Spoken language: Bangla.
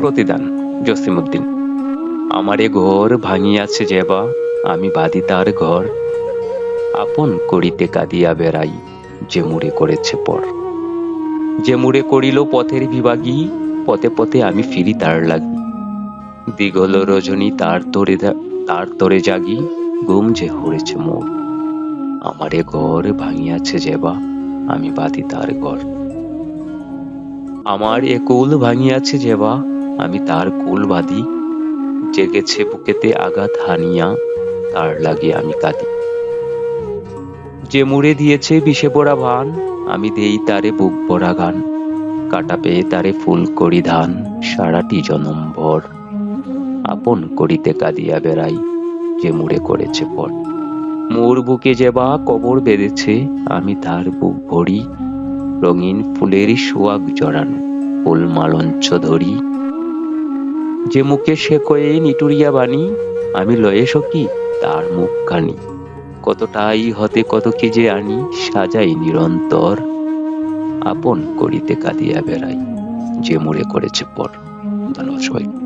প্রতিদান, জসিমউদ্দিন। আমারে ঘর ভাঙিয়াছে যেবা, আমি বাদি তার ঘর। আপন করিতে কাঁদিয়া বেড়াই, যে মুড়ে করেছে পর। যে মুড়ে করিল পথের বিভাগী, পথে পথে আমি ফিরি তার লাগি। দিগল রজনী তার তরে তার তরে জাগি ঘুম যে হরেছে মোর। আমারে ঘর ভাঙিয়াছে যেবা, আমি বাদি তার ঘর। আমার এ কুল ভাঙিয়াছে যেবা আমি তার কুল বাঁধি। জেগেছে বুকেতে আঘাত হানিয়া, তার লাগে আমি কাঁদি। যে মুড়ে দিয়েছে বিষে পড়া ভান, আমি দেই তারে বুক ভরা গান কাটা পেয়ে তারে ফুল করি ধান, সারাটি জনম ভর। আপন করিতে কাঁদিয়া বেড়াই, যে মুড়ে করেছে পর। মোর বুকে যে বা কবর বেঁধেছে, আমি তার বুক ভরি। রঙিন ফুলের সোয়াগ জড়ানো, ফুল মালঞ্চ ধরি। যে মুখে সে কয়ে, নিটুরিয়া বাণী, আমি লয়ে সকি তার মুখ কানি। কতটাই হতে কত কি যে আনি, সাজাই নিরন্তর। আপন করিতে কাঁদিয়া বেড়াই, যে মুড়ে করেছে পর। ধন্যবাদ